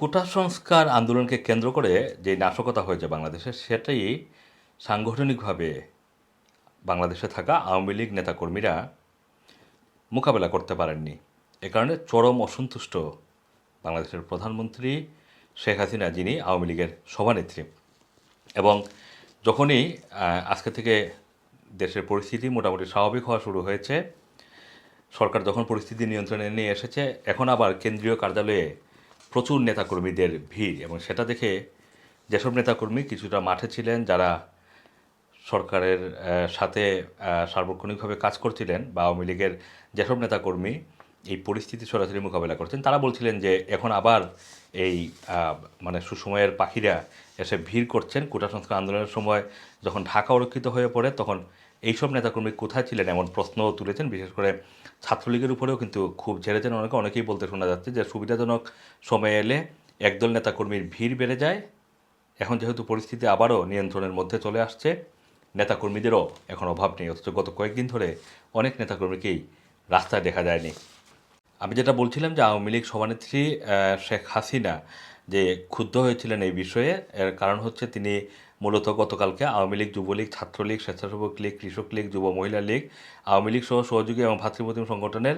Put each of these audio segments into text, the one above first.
কোটা সংস্কার আন্দোলনকে কেন্দ্র করে যে নাশকতা হয়েছে বাংলাদেশে, সেটাই সাংগঠনিকভাবে বাংলাদেশে থাকা আওয়ামী লীগ নেতাকর্মীরা মোকাবেলা করতে পারেননি। এ কারণে চরম অসন্তুষ্ট বাংলাদেশের প্রধানমন্ত্রী শেখ হাসিনা, যিনি আওয়ামী লীগের সভানেত্রী। এবং যখনই আজকে থেকে দেশের পরিস্থিতি মোটামুটি স্বাভাবিক হওয়া শুরু হয়েছে, সরকার যখন পরিস্থিতি নিয়ন্ত্রণে নিয়ে এসেছে, এখন আবার কেন্দ্রীয় কার্যালয়ে প্রচুর নেতাকর্মীদের ভিড় এবং সেটা দেখে যেসব নেতাকর্মী কিছুটা মাঠে ছিলেন, যারা সরকারের সাথে সার্বক্ষণিকভাবে কাজ করছিলেন বা আওয়ামী লীগের যেসব নেতাকর্মী এই পরিস্থিতি সরাসরি মোকাবেলা করছেন, তারা বলছিলেন যে এখন আবার এই মানে সুসময়ের পাখিরা এসে ভিড় করছেন। কোটা সংস্কার আন্দোলনের সময় যখন ঢাকা অরক্ষিত হয়ে পড়ে, তখন এইসব নেতাকর্মী কোথায় ছিলেন এমন প্রশ্নও তুলেছেন? বিশেষ করে ছাত্রলীগের উপরেও কিন্তু খুব ঝেড়েছেন। অনেকে, অনেকেই বলতে শোনা যাচ্ছে যে সুবিধাজনক সময়ে এলে একদল নেতাকর্মীর ভিড় বেড়ে যায়। এখন যেহেতু পরিস্থিতি আবারও নিয়ন্ত্রণের মধ্যে চলে আসছে, নেতাকর্মীদেরও এখন অভাব নেই। অথচ গত কয়েকদিন ধরে অনেক নেতাকর্মীকেই রাস্তায় দেখা যায়নি। আমি যেটা বলছিলাম যে আওয়ামী লীগ সভানেত্রী শেখ হাসিনা যে ক্ষুব্ধ হয়েছিলেন এই বিষয়ে, এর কারণ হচ্ছে তিনি মূলত গতকালকে আওয়ামী লীগ, যুবলীগ, ছাত্রলীগ, স্বেচ্ছাসেবক লীগ, কৃষক লীগ, যুব মহিলা লীগ, আওয়ামী লীগ সহ সহযোগী এবং ভাতৃপ্রতিম সংগঠনের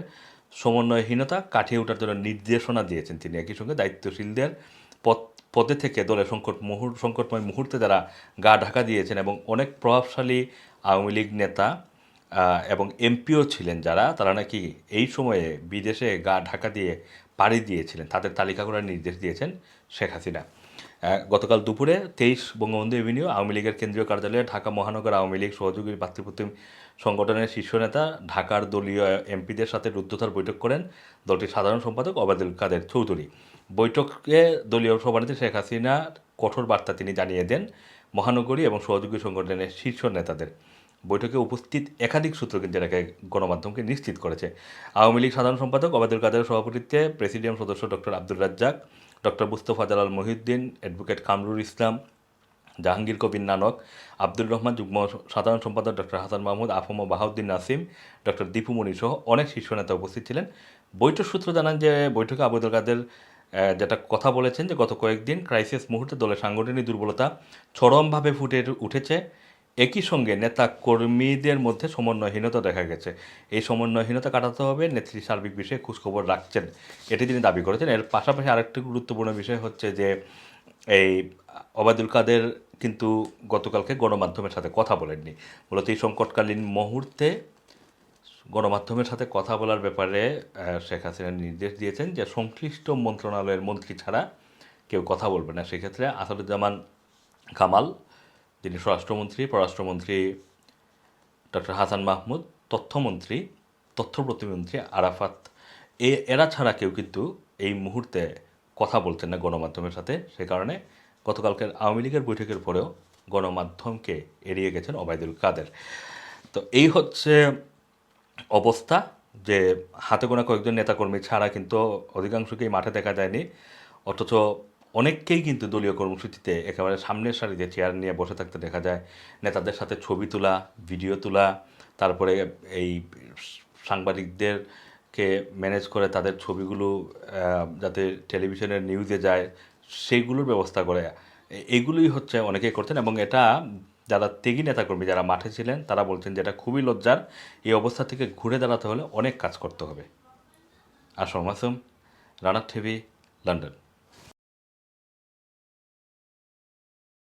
সমন্বয়হীনতা কাটিয়ে ওঠার জন্য নির্দেশনা দিয়েছেন তিনি। একই সঙ্গে দায়িত্বশীলদের পদ, পদে থেকে দলের সংকট মুহূর্ত সংকটময় মুহূর্তে যারা গা ঢাকা দিয়েছেন এবং অনেক প্রভাবশালী আওয়ামী লীগ নেতা এবং এমপিও ছিলেন যারা, তারা নাকি এই সময়ে বিদেশে গা ঢাকা দিয়ে পাড়ি দিয়েছিলেন। তাদের তালিকা করার নির্দেশ দিয়েছেন শেখ হাসিনা। গতকাল দুপুরে তেইশ বঙ্গবন্ধু এভিনিউ আওয়ামী লীগের কেন্দ্রীয় কার্যালয়ে ঢাকা মহানগর আওয়ামী লীগ সহযোগী ভাতৃপ্রতিম সংগঠনের শীর্ষ নেতা, ঢাকার দলীয় এমপিদের সাথে রুদ্ধতার বৈঠক করেন দলটির সাধারণ সম্পাদক ওবায়দুল কাদের চৌধুরী। বৈঠকে দলীয় সভানেত্রী শেখ হাসিনার কঠোর বার্তা তিনি জানিয়ে দেন মহানগরী এবং সহযোগী সংগঠনের শীর্ষ নেতাদের। বৈঠকে উপস্থিত একাধিক সূত্র কিন্তু এটাকে গণমাধ্যমকে নিশ্চিত করেছে। আওয়ামী লীগ সাধারণ সম্পাদক ওবায়দুল কাদের সভাপতিত্বে প্রেসিডিয়াম সদস্য doctor Abdul Razzaq doctor Mustafa Jalal Mohiuddin, advocate Kamrul Islam, Jahangir Kabir Nanak, Abdur Rahman যুগ্ম সাধারণ সম্পাদক doctor Hasan Mahmud, A F M Bahauddin Nasim, doctor Dipu Moni সহ অনেক শীর্ষ নেতা উপস্থিত ছিলেন। বৈঠক সূত্র জানান যে বৈঠকে আবুদুল কাদের যেটা কথা বলেছেন যে গত কয়েকদিন ক্রাইসিস মুহূর্তে দলের সাংগঠনিক দুর্বলতা চরমভাবে ফুটে উঠেছে। একই সঙ্গে নেতা কর্মীদের মধ্যে সমন্বয়হীনতা দেখা গেছে। এই সমন্বয়হীনতা কাটাতে হবে, নেত্রী সার্বিক বিষয়ে খোঁজখবর রাখছেন, এটি তিনি দাবি করেছেন। এর পাশাপাশি আরেকটি গুরুত্বপূর্ণ বিষয় হচ্ছে যে, এই ওবায়দুল কাদের কিন্তু গতকালকে গণমাধ্যমের সাথে কথা বলেননি। মূলত এই সংকটকালীন মুহূর্তে গণমাধ্যমের সাথে কথা বলার ব্যাপারে শেখ হাসিনা নির্দেশ দিয়েছেন যে, সংশ্লিষ্ট মন্ত্রণালয়ের মন্ত্রী ছাড়া কেউ কথা বলবে না। সেক্ষেত্রে আসাদুজ্জামান কামাল যিনি স্বরাষ্ট্রমন্ত্রী, পররাষ্ট্রমন্ত্রী ডক্টর হাসান মাহমুদ, তথ্যমন্ত্রী, তথ্য প্রতিমন্ত্রী আরাফাত। এ, এরা ছাড়া কেউ কিন্তু এই মুহূর্তে কথা বলছেন না গণমাধ্যমের সাথে। সে কারণে গতকালকের আওয়ামী লীগের বৈঠকের পরেও গণমাধ্যমকে এড়িয়ে গেছেন ওবায়দুল কাদের। তো এই হচ্ছে অবস্থা যে হাতে গোনা কয়েকজন নেতাকর্মী ছাড়া কিন্তু অধিকাংশকেই মাঠে দেখা যায়নি। অথচ অনেককেই কিন্তু দলীয় কর্মসূচিতে একেবারে সামনের সারিতে চেয়ার নিয়ে বসে থাকতে দেখা যায়। নেতাদের সাথে ছবি তোলা ভিডিও তোলা, তারপরে এই সাংবাদিকদেরকে ম্যানেজ করে তাদের ছবিগুলো যাতে টেলিভিশনের নিউজে যায়, সেইগুলোর ব্যবস্থা করে। এইগুলোই হচ্ছে অনেকেই করতেন এবং এটা যারা ত্যাগী নেতাকর্মী যারা মাঠে ছিলেন, তারা বলছেন যে এটা খুবই লজ্জার। এই অবস্থা থেকে ঘুরে দাঁড়াতে হলে অনেক কাজ করতে হবে। আসম মাসুম, রানার টিভি, লন্ডন।